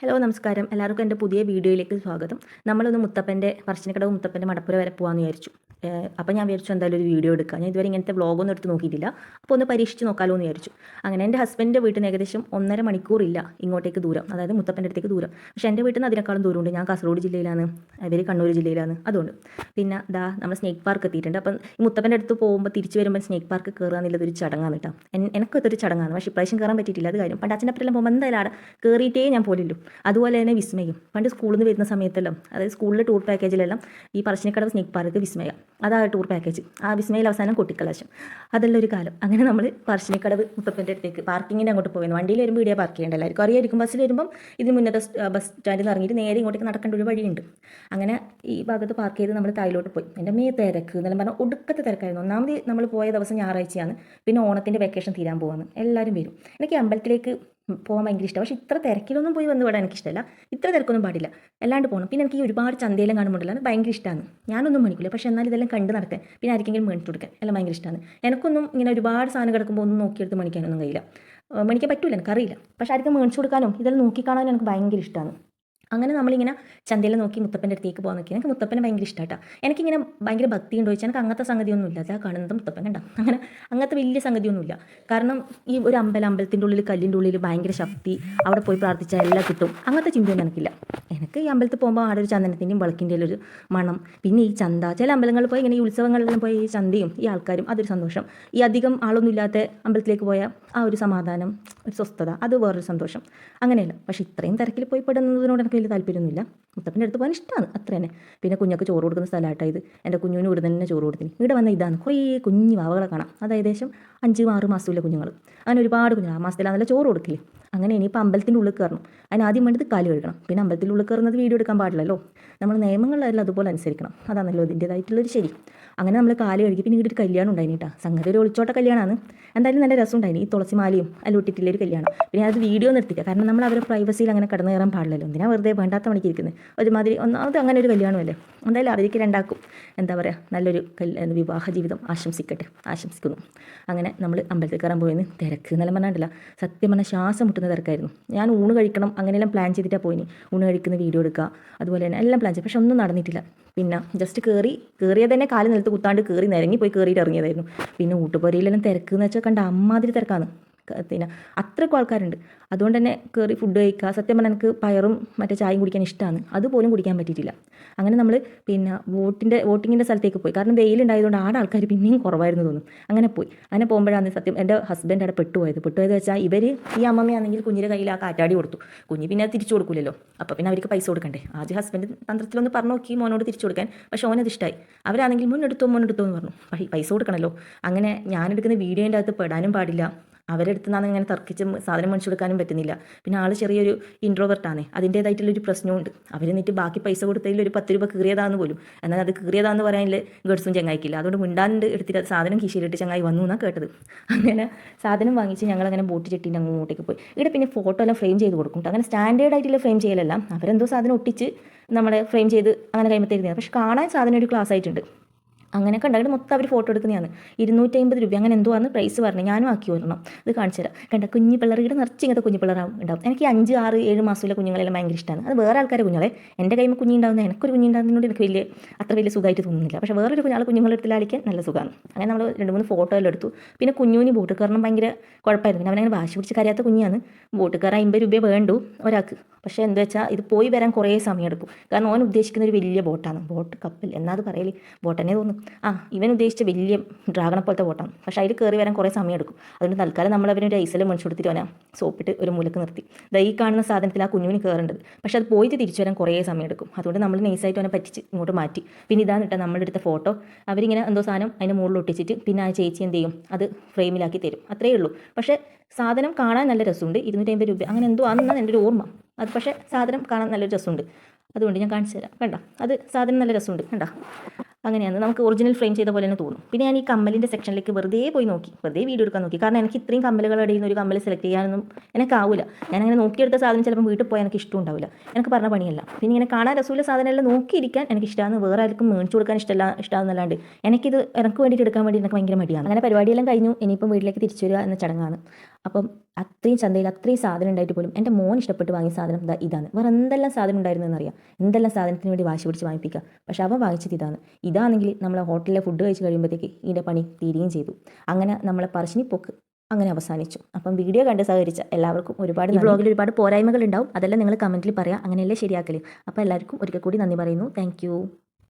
Hello നമസ്കാരം. എല്ലാവർക്കും എന്റെ പുതിയ വീഡിയോയിലേക്ക് സ്വാഗതം. നമ്മളൊന്ന് മുത്തപ്പന്റെ പറശ്ശിനിക്കടവ് മുത്തപ്പന്റെ മടപ്പുര വരെ പോകാമെന്ന് വിചാരിച്ചു. അപ്പോൾ ഞാൻ വിചാരിച്ചു എന്തായാലും ഒരു വീഡിയോ എടുക്കാം. ഞാൻ ഇതുവരെ ഇങ്ങനത്തെ വ്ളോഗൊന്നും എടുത്ത് നോക്കിയിട്ടില്ല. അപ്പോൾ ഒന്ന് പരീക്ഷിച്ച് നോക്കാമല്ലോ എന്ന് വിചാരിച്ചു. അങ്ങനെ എന്റെ ഹസ്ബൻഡിന്റെ വീട്ടിൽ നിന്ന് ഏകദേശം ഒന്നര മണിക്കൂറില്ല ഇങ്ങോട്ടേക്ക് ദൂരം. അതായത് മുത്തപ്പന്റെ അടുത്തേക്ക് ദൂരം. പക്ഷേ എന്റെ വീട്ടിൽ നിന്ന് അതിനേക്കാളും ദൂരമുണ്ട്. ഞാൻ കാസർഗോഡ് ജില്ലയിലാണ്. ഇവർ കണ്ണൂർ ജില്ലയിലാണ്. അതുകൊണ്ട്. പിന്നെ ദാ നമ്മൾ സ്നേക്ക് പാർക്ക് എത്തിയിട്ടുണ്ട്. അപ്പം മുത്തപ്പന്റെ അടുത്ത് പോകുമ്പോൾ തിരിച്ച് വരുമ്പോൾ സ്നേക്ക് പാർക്ക് കയറുക എന്നുള്ളത് ഒരു ചടങ്ങാണ് കേട്ടോ. എനിക്കതൊരു ചടങ്ങാണ്. പക്ഷേ ഇപ്രാവശ്യം കയറാൻ പറ്റിയിട്ടില്ല. അത് കാര്യം. പണ്ട് അച്ഛന്റെ അപ്പുറം പോകുമ്പോൾ എന്തായാലും അവിടെ കയറിയിട്ടേ ഞാൻ പോലില്ലു അതുപോലെ തന്നെ വിസ്മയും. പണ്ട് സ്കൂളിൽ നിന്ന് വരുന്ന സമയത്തെല്ലാം അതായത് സ്കൂളിലെ ടൂർ പാക്കേജിലെല്ലാം ഈ പറശ്ശിനിക്കടവ് സ്നേക്ക് പാർക്ക് വിസ്മയ. അതാ ടൂർ പാക്കേജ് ആ വിസ്മയിൽ അവസാനം കൊട്ടിക്കലാശം. അതെല്ലാം ഒരു കാലം. അങ്ങനെ നമ്മൾ പറശ്ശിനിക്കടവ് മുത്തപ്പന്റെ അടുത്തേക്ക് പാർക്കിങ്ങിന്റെ അങ്ങോട്ട് പോകുന്നു വണ്ടിയിൽ വരുമ്പോൾ ഇവിടെ പാർക്ക് ചെയ്യേണ്ട എല്ലാവർക്കും. അറിയായിരിക്കും ബസ്സിൽ വരുമ്പം ഇതിന് മുന്നത്തെ ബസ് സ്റ്റാൻഡിൽ നിന്ന് ഇറങ്ങിയിട്ട് നേരെ ഇങ്ങോട്ടേക്ക് നടക്കേണ്ട ഒരു വഴിയുണ്ട്. അങ്ങനെ ഈ ഭാഗത്ത് പാർക്ക് ചെയ്ത് നമ്മൾ തായിലോട്ട് പോയി. എന്റെ മേ തിരക്ക് എന്നെല്ലാം പറഞ്ഞാൽ ഒടുക്കത്തെ തിരക്കായിരുന്നു. ഒന്നാമത് നമ്മൾ പോയ ദിവസം ഞായറാഴ്ചയാണ്. പിന്നെ ഓണത്തിന്റെ വെക്കേഷൻ തീരാൻ പോവാണ് എല്ലാവരും വരും. എനിക്ക് അമ്പലത്തിലേക്ക് പോകാൻ ഭയങ്കര ഇഷ്ടം. പക്ഷേ ഇത്ര തിരക്കിലൊന്നും പോയി വന്ന് വിടാൻ എനിക്കിഷ്ടമല്ല ഇത്ര തിരക്കൊന്നും പാടില്ല. അല്ലാണ്ട് പോകണം പിന്നെ എനിക്ക് ഈ ഒരുപാട് ചന്തയെല്ലാം കാണുമ്പോഴല്ല അത് ഭയങ്കര ഇഷ്ടമാണ് ഞാനൊന്നും മേടിക്കില്ല പക്ഷേ എന്നാൽ ഇതെല്ലാം കണ്ട് നടക്കാൻ പിന്നെ ആർക്കെങ്കിലും മേടിച്ചു കൊടുക്കാൻ എല്ലാം ഭയങ്കര ഇഷ്ടമാണ് എനിക്കൊന്നും ഇങ്ങനെ ഒരുപാട് സാധനം കിടക്കുമ്പോൾ ഒന്നും നോക്കിയെടുത്ത് മേടിക്കാനൊന്നും കഴിയില്ല. മേടിക്കാൻ പറ്റില്ല എനിക്കറിയില്ല. പക്ഷേ ആർക്കും മേടിച്ചു കൊടുക്കാനും ഇതെല്ലാം നോക്കി കാണാനും എനിക്ക് ഭയങ്കര ഇഷ്ടമാണ് അങ്ങനെ നമ്മളിങ്ങനെ ചന്തയിൽ നോക്കി മുത്തപ്പന്റെ അടുത്തേക്ക് പോകാൻ നോക്കി. എനിക്ക് മുത്തപ്പനെ ഭയങ്കര ഇഷ്ടമാട്ടോ എനിക്കിങ്ങനെ ഭയങ്കര ഭക്തി ഉണ്ടോ ചോദിച്ചാൽ എനിക്ക് അങ്ങനത്തെ സംഗതിയൊന്നുമില്ല. അതാ കാണുന്നത് മുത്തപ്പൻ കണ്ട? അങ്ങനെ അങ്ങനത്തെ വലിയ സംഗതിയൊന്നുമില്ല. കാരണം ഈ ഒരു അമ്പലം അമ്പലത്തിന്റെ ഉള്ളിൽ കല്ലിന്റെ ഉള്ളിൽ ഭയങ്കര ശക്തി. അവിടെ പോയി പ്രാർത്ഥിച്ചാൽ എല്ലാം കിട്ടും. അങ്ങനത്തെ ചിന്തയൊന്നും എനിക്കില്ല. എനിക്ക് ഈ അമ്പലത്തിൽ പോകുമ്പോൾ ആടെ ഒരു ചന്ദനത്തിന്റെയും വിളക്കിന്റെയും ഒരു മണം. പിന്നെ ഈ ചന്ത ചില അമ്പലങ്ങളിൽ പോയി ഇങ്ങനെ ഈ ഉത്സവങ്ങളിലെല്ലാം പോയി ഈ ചന്തയും ഈ ആൾക്കാരും അതൊരു സന്തോഷം. ഈ അധികം ആളൊന്നും ഇല്ലാത്ത അമ്പലത്തിലേക്ക് പോയ ആ ഒരു സമാധാനം ഒരു സ്വസ്ഥത അത് വേറൊരു സന്തോഷം. അങ്ങനെയല്ല. പക്ഷേ ഇത്രയും തിരക്കിൽ പോയി പെടുന്നതിനോട് എനിക്ക് വലിയ താല്പര്യമൊന്നുമില്ല. മുത്തപ്പന്റെ അടുത്ത് പോകാൻ ഇഷ്ടമാണ് അത്ര തന്നെ. പിന്നെ കുഞ്ഞൊക്കെ ചോറ് കൊടുക്കുന്ന സ്ഥലമായിട്ടോ ഇത്. എന്റെ കുഞ്ഞുവിന് ഇവിടെ തന്നെ ചോറ് കൊടുത്തിന്. ഇവിടെ വന്ന ഇതാണ്. കുറേ കുഞ്ഞു വാവകളെ കാണാം. അത് ഏകദേശം അഞ്ച് ആറ് മാസമില്ല കുഞ്ഞുങ്ങൾ. അങ്ങനെ ഒരുപാട് കുഞ്ഞുങ്ങൾ. ആ മാസത്തിലാണല്ലോ ചോറ് കൊടുക്കില്ലേ? അങ്ങനെ ഇനിയിപ്പോൾ അമ്പലത്തിന്റെ ഉള്ളിൽ കയറണം. അതിന് ആദ്യം വേണ്ടത് കാൽ കഴുകണം. പിന്നെ അമ്പലത്തിന്റെ ഉള്ളിൽ കയറുന്നത് വീഡിയോ എടുക്കാൻ പാടില്ലല്ലോ. നമ്മൾ നിയമങ്ങളിലെല്ലാം അതുപോലെ അനുസരിക്കണം. അതാണല്ലോ ഇതിന്റേതായിട്ടുള്ളൊരു ശരി. അങ്ങനെ നമ്മൾ കാൽ കഴുകി പിന്നെ ഇവിടെ ഒരു കല്യാണം ഉണ്ടായിന് കേട്ടോ. സംഗതി ഒരു ഒളിച്ചോട്ട കല്യാണമാണ്. എന്തായാലും നല്ല രസം ഉണ്ടായിന്. ഈ തുളസിമാലയും അല്ല ഇട്ടിട്ടില്ല ഒരു കല്യാണം. പിന്നെ അത് വീഡിയോ നിർത്തിക്കുക കാരണം നമ്മൾ അവരുടെ പ്രൈവസിയിൽ അങ്ങനെ കടന്നു കയറാൻ പാടില്ലല്ലോ. എന്തിനാ വെറുതെ വേണ്ടാത്ത പണിക്ക് ഇരിക്കുന്നത് ഒരുമാതിരി ഒന്നാമത് അങ്ങനെ ഒരു കല്യാണമല്ലേ? എന്തായാലും അവർക്ക് രണ്ടാക്കും എന്താ പറയുക നല്ലൊരു വിവാഹ ജീവിതം ആശംസിക്കട്ടെ. ആശംസിക്കുന്നു. അങ്ങനെ നമ്മൾ അമ്പലത്തിൽ കയറാൻ പോയിന്ന് തിരക്ക് എന്നെല്ലാം പറഞ്ഞിട്ടില്ല സത്യം പറഞ്ഞാൽ ശ്വാസം മുട്ടുന്ന തിരക്കായിരുന്നു. ഞാൻ ഊണ് കഴിക്കണം അങ്ങനെയെല്ലാം പ്ലാൻ ചെയ്തിട്ടാണ് പോയിനി. ഊണ് കഴിക്കുന്ന വീഡിയോ എടുക്കുക അതുപോലെ തന്നെ എല്ലാം പ്ലാൻ ചെയ്തു. പക്ഷെ ഒന്നും നടന്നിട്ടില്ല. പിന്നെ ജസ്റ്റ് കയറി കയറിയത് തന്നെ കാൽ നിലത്ത് കുത്താണ്ട് കയറി നിരങ്ങി പോയി കയറിയിട്ട് ഇറങ്ങിയതായിരുന്നു. പിന്നെ ഊട്ടുപുരയിലെല്ലാം തിരക്ക് എന്ന് വെച്ചാൽ കണ്ട അമ്മാതിരി തിരക്കാണ് പിന്നെ അത്രയ്ക്കും ആൾക്കാരുണ്ട്. അതുകൊണ്ട് തന്നെ കയറി ഫുഡ് കഴിക്കുക സത്യം പറഞ്ഞാൽ എനിക്ക് പയറും മറ്റേ ചായയും കുടിക്കാൻ ഇഷ്ടമാണ് അതുപോലും കുടിക്കാൻ പറ്റിയിട്ടില്ല. അങ്ങനെ നമ്മൾ പിന്നെ വോട്ടിന്റെ വോട്ടിങ്ങിന്റെ സ്ഥലത്തേക്ക് പോയി. കാരണം വെയിലുണ്ടായതുകൊണ്ട് ആടെ ആൾക്കാർ പിന്നെയും കുറവായിരുന്നു തോന്നും അങ്ങനെ പോയി. അങ്ങനെ പോകുമ്പോഴാണ് സത്യം എന്റെ ഹസ്ബൻഡ് അവിടെ പെട്ടുപോയത് പെട്ടുപോയത് വെച്ചാൽ ഇവർ ഈ അമ്മമ്മയാണെങ്കിൽ കുഞ്ഞിന്റെ കയ്യിൽ ആ കാറ്റാടി കൊടുത്തു. കുഞ്ഞ് പിന്നെ തിരിച്ചു കൊടുക്കില്ലല്ലോ അപ്പോൾ പിന്നെ അവർക്ക് പൈസ കൊടുക്കണ്ടേ? ആദ്യം ഹസ്ബൻഡ് തന്ത്രത്തിലൊന്ന് പറഞ്ഞു നോക്കി മോനോട് തിരിച്ചു കൊടുക്കാൻ. പക്ഷേ ഓനത് ഇഷ്ടമായി അവരാണെങ്കിൽ മുന്നെടുത്തോ മുന്നെടുത്തോ എന്ന് പറഞ്ഞു പൈസ കൊടുക്കണമല്ലോ അങ്ങനെ ഞാനെടുക്കുന്ന വീഡിയോന്റെ അകത്ത് പെടാനും പാടില്ല. അവരെടുത്ത് നിന്നാണ് ഇങ്ങനെ തർക്കിച്ച് സാധനം മേടിച്ചു കൊടുക്കാനും പറ്റുന്നില്ല. പിന്നെ ആൾ ചെറിയൊരു ഇൻട്രോവേർട്ടാണ് അതിന്റേതായിട്ടുള്ളൊരു പ്രശ്നമുണ്ട് അവർ എന്നിട്ട് ബാക്കി പൈസ കൊടുത്തതിൽ ഒരു പത്ത് രൂപ കീറിയതാന്ന് പോലും. എന്നാൽ അത് കീറിയതാന്ന് പറയാനില്ല ഗഡ്സും ചങ്ങായിക്കില്ല. അതുകൊണ്ട് മിണ്ടാണ്ട് എടുത്തിട്ട് സാധനം കീശയിലിട്ട് ചങ്ങായി വന്നു എന്നാണ് കേട്ടത്. അങ്ങനെ സാധനം വാങ്ങിച്ച് ഞങ്ങൾ അങ്ങനെ ബോട്ട് ചെട്ടീന്റെ അങ്ങോട്ടേക്ക് പോയി. ഇവിടെ പിന്നെ ഫോട്ടോ എല്ലാം ഫ്രെയിം ചെയ്ത് കൊടുക്കും അങ്ങനെ സ്റ്റാൻഡേർഡ് ആയിട്ടുള്ള ഫ്രെയിം ചെയ്യലല്ല. അവരെന്തോ സാധനം ഒട്ടിച്ച് നമ്മളെ ഫ്രെയിം ചെയ്ത് അങ്ങനെ കൈമത്ത് തരുന്നതാണ് പക്ഷെ കാണാൻ സാധനം ഒരു ക്ലാസ് ആയിട്ടുണ്ട്. അങ്ങനെയൊക്കെ ഉണ്ടായിട്ട് മൊത്തം അവർ ഫോട്ടോ എടുക്കുന്നതാണ്. ഇരുന്നൂറ്റമ്പത് രൂപ. അങ്ങനെ എന്തോ ആണ് പ്രൈസ് പറഞ്ഞു ഞാനും ആക്കി വരണം ഇത് കാണിച്ചു തരാം. കണ്ട? കുഞ്ഞു പിള്ളേരുടെ നിറച്ച് ഇങ്ങനത്തെ കുഞ്ഞു പിള്ളേർ ഉണ്ടാവും എനിക്ക് അഞ്ച് ആറ് ഏഴ് മാസമുള്ള കുഞ്ഞുങ്ങളെല്ലാം ഭയങ്കര ഇഷ്ടമാണ്. അത് വേറെ ആൾക്കാരെ കുഞ്ഞുങ്ങളെ. എന്റെ കൈമ കുഞ്ഞുണ്ടാവുന്ന എനിക്കൊരു കുഞ്ഞുണ്ടാകുന്നതിനോട് എനിക്ക് വലിയ അത്ര വലിയ സുഖമായിട്ട് തോന്നുന്നില്ല. പക്ഷേ വേറൊരു കുഞ്ഞാൾ കുഞ്ഞുങ്ങളെടുത്ത് ലാളിക്കാൻ നല്ല സുഖമാണ്. അങ്ങനെ നമ്മൾ രണ്ട് മൂന്ന് ഫോട്ടോ എല്ലാം എടുത്തു. പിന്നെ കുഞ്ഞുവിന് ബോട്ട് കയറണം ഭയങ്കര കുഴപ്പമായിരുന്നു. പിന്നെ അവനങ്ങനെ വാശി പിടിച്ച് കരയാത്ത കുഞ്ഞാണ്. ബോട്ട് കയറാൻ അമ്പത് രൂപ വേണ്ടു ഒരാൾക്ക്. പക്ഷേ എന്താ വെച്ചാൽ ഇത് പോയി വരാൻ കുറേ സമയം എടുക്കും കാരണം ഓൻ ഉദ്ദേശിക്കുന്ന ഒരു വലിയ ബോട്ടാണ്. ബോട്ട് കപ്പൽ. എന്നാ അത് പറയൽ? ബോട്ട് തന്നെ തോന്നും ആ ഇവൻ ഉദ്ദേശിച്ച വലിയ ഡ്രാഗണെ പോലത്തെ ബോട്ടാണ് പക്ഷേ അതിൽ കയറി വരാൻ കുറേ സമയം എടുക്കും അതുകൊണ്ട് തൽക്കാലം നമ്മൾ അവനൊരു ഐസിൽ മണിച്ചു കൊടുത്തിട്ട് അവനെ സോപ്പിട്ട് ഒരു മൂലക്ക് നിർത്തി. ദൈ കാണുന്ന സാധനത്തിൽ ആ കുഞ്ഞുവിന് കയറേണ്ടത് പക്ഷേ അത് പോയിട്ട് തിരിച്ചു വരാൻ കുറേ സമയം എടുക്കും അതുകൊണ്ട് നമ്മൾ നൈസായിട്ട് അവനെ പറ്റിച്ച് ഇങ്ങോട്ട് മാറ്റി. പിന്നെ ഇതാണ് ഇട്ടാൽ നമ്മളെടുത്ത ഫോട്ടോ. അവരിങ്ങനെ എന്തോ സാധനം അതിന്റെ മുകളിൽ ഒട്ടിച്ചിട്ട് പിന്നെ ആ ചേച്ചി എന്ത് ചെയ്യും? അത് ഫ്രെയിമിലാക്കി തരും. അത്രയേ ഉള്ളൂ. പക്ഷേ സാധനം കാണാൻ നല്ല രസമുണ്ട്. ഇരുന്നൂറ്റമ്പത് രൂപ. അങ്ങനെ എന്തോ ആണെന്നാണ് എന്റെ ഒരു ഓർമ്മ. അത് പക്ഷേ സാധനം കാണാൻ നല്ലൊരു രസമുണ്ട്. അതുകൊണ്ട് ഞാൻ കാണിച്ചു തരാം. കണ്ട? അത് സാധനം നല്ല രസമുണ്ട്. കണ്ട? അങ്ങനെയാണ്. നമുക്ക് ഒറിജിനൽ ഫ്രെയിം ചെയ്ത പോലെ തന്നെ തോന്നും. പിന്നെ ഞാൻ ഈ കമ്മലിന്റെ സെക്ഷനിലേക്ക് വെറുതെ പോയി നോക്കി. വെറുതെ വീഡിയോ എടുക്കാൻ നോക്കി. കാരണം എനിക്ക് ഇത്രയും നിന്ന് ഒരു കമ്മൽ സെലക്ട് ചെയ്യാനൊന്നും എനിക്കാവില്ല ഞാൻ അങ്ങനെ നോക്കിയെടുത്ത സാധനം ചിലപ്പോൾ വീട്ടിൽ പോയാൽ എനിക്ക് ഇഷ്ടം ഉണ്ടാവില്ല. എനിക്ക് പറഞ്ഞ പണിയല്ല. പിന്നെ ഇങ്ങനെ കാണാൻ രസമുള്ള സാധനമെല്ലാം നോക്കിയിരിക്കാൻ എനിക്ക് ഇഷ്ടമാണ് വേറെ ആർക്കും മേടിച്ചു കൊടുക്കാൻ ഇഷ്ടമല്ല ഇഷ്ടമാണെന്നല്ലാണ്ട് എനിക്കിത് എനിക്ക് വേണ്ടിയിട്ട് എടുക്കാൻ വേണ്ടി എനിക്ക് ഭയങ്കര മടിയാണ്. അങ്ങനെ പരിപാടിയെല്ലാം കഴിഞ്ഞു. ഇനിയിപ്പം വീട്ടിലേക്ക് തിരിച്ചു വരിക എന്ന ചടങ്ങാണ്. അപ്പം അത്രയും ചന്തയിൽ അത്രയും സാധനം ഉണ്ടായിട്ട് പോലും എന്റെ മോൻ ഇഷ്ടപ്പെട്ട് വാങ്ങിയ സാധനം ഇതാ ഇതാണ്. വേറെ എന്തെല്ലാം സാധനം ഉണ്ടായിരുന്നെന്ന് അറിയാം. എന്തെല്ലാം സാധനത്തിന് വേണ്ടി വാശി പിടിച്ച് വാങ്ങിപ്പിക്കുക. പക്ഷെ അവൻ വാങ്ങിച്ചത് ഇതാണ്. ഇതാണെങ്കിൽ നമ്മളെ ഹോട്ടലിലെ ഫുഡ് കഴിച്ച് കഴിയുമ്പോഴത്തേക്ക് ഇതിന്റെ പണി തീരുകയും ചെയ്തു. അങ്ങനെ നമ്മളെ പറശ്ശിനി പൊക്ക് അങ്ങനെ അവസാനിച്ചു. അപ്പം വീഡിയോ കണ്ട് സഹകരിച്ച എല്ലാവർക്കും ഒരുപാട് ഈ ബ്ലോഗിൽ ഒരുപാട് പോരായ്മകൾ ഉണ്ടാവും. അതെല്ലാം നിങ്ങൾ കമന്റിൽ പറയാം. അങ്ങനെയല്ലേ ശരിയാക്കൽ. അപ്പോൾ എല്ലാവർക്കും ഒരിക്കൽ കൂടി നന്ദി പറയുന്നു. താങ്ക്